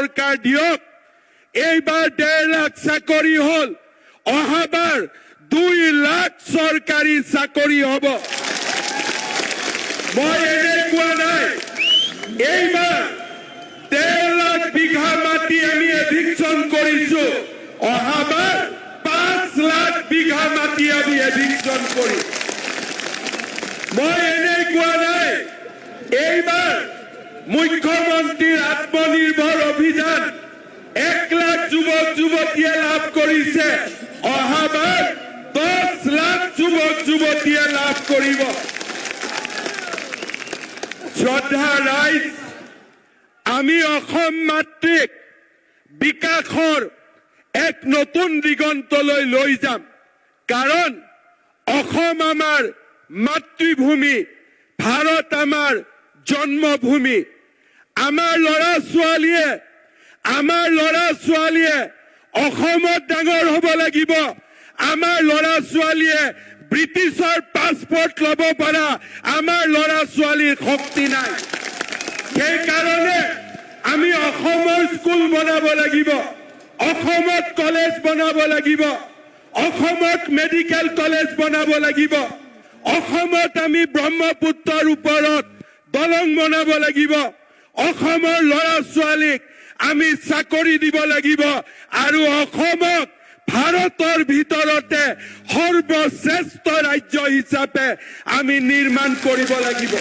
চৰকাৰ দিয়ক এইবাৰ ডেৰ লাখ চাকৰি হ'ল। অহাবাৰ দুই লাখ চৰকাৰী চাকৰি হ'ব। মই এনেই কোৱা নাই। এইবাৰ ডেৰ লাখ বিঘা মাটি আমি এভিকশ্যন কৰিছো। অহাবাৰ পাঁচ লাখ বিঘা মাটি আমি এভিকশ্যন কৰিম। মই কোৱা নাই। এইবাৰ মুখ্যমন্ত্ৰীৰ আত্মনিৰ্ভৰ অভিযান। এক লাখ যুৱক যুৱতীয়ে লাভ কৰিছে অহাবাৰ দহ লাখ যুৱক যুৱতীয়ে লাভ কৰিব শ্ৰদ্ধা ৰাইজ আমি অসম মাতৃক বিকাশৰ এক নতুন দিগন্তলৈ লৈ যাম। কাৰণ অসম আমাৰ মাতৃভূমি, ভাৰত আমাৰ জন্মভূমি। আমাৰ ল'ৰা ছোৱালীয়ে, আমাৰ ল'ৰা ছোৱালীয়ে অসমত ডাঙৰ হ'ব লাগিব। আমাৰ ল'ৰা ছোৱালীয়ে ব্ৰিটিছৰ পাছপৰ্ট ল'ব পৰা। আমাৰ ল'ৰা ছোৱালীৰ শক্তি নাই। সেইকাৰণে আমি অসমৰ স্কুল বনাব লাগিব। অসমত কলেজ বনাব লাগিব। অসমত মেডিকেল কলেজ বনাব লাগিব। অসমত আমি ব্ৰহ্মপুত্ৰৰ ওপৰত দলং বনাব লাগিব। অসমৰ ল'ৰা ছোৱালীক আমি চাকৰি দিব লাগিব আৰু অসমক ভাৰতৰ ভিতৰতে সৰ্বশ্ৰেষ্ঠ ৰাজ্য হিচাপে আমি নিৰ্মাণ কৰিব লাগিব।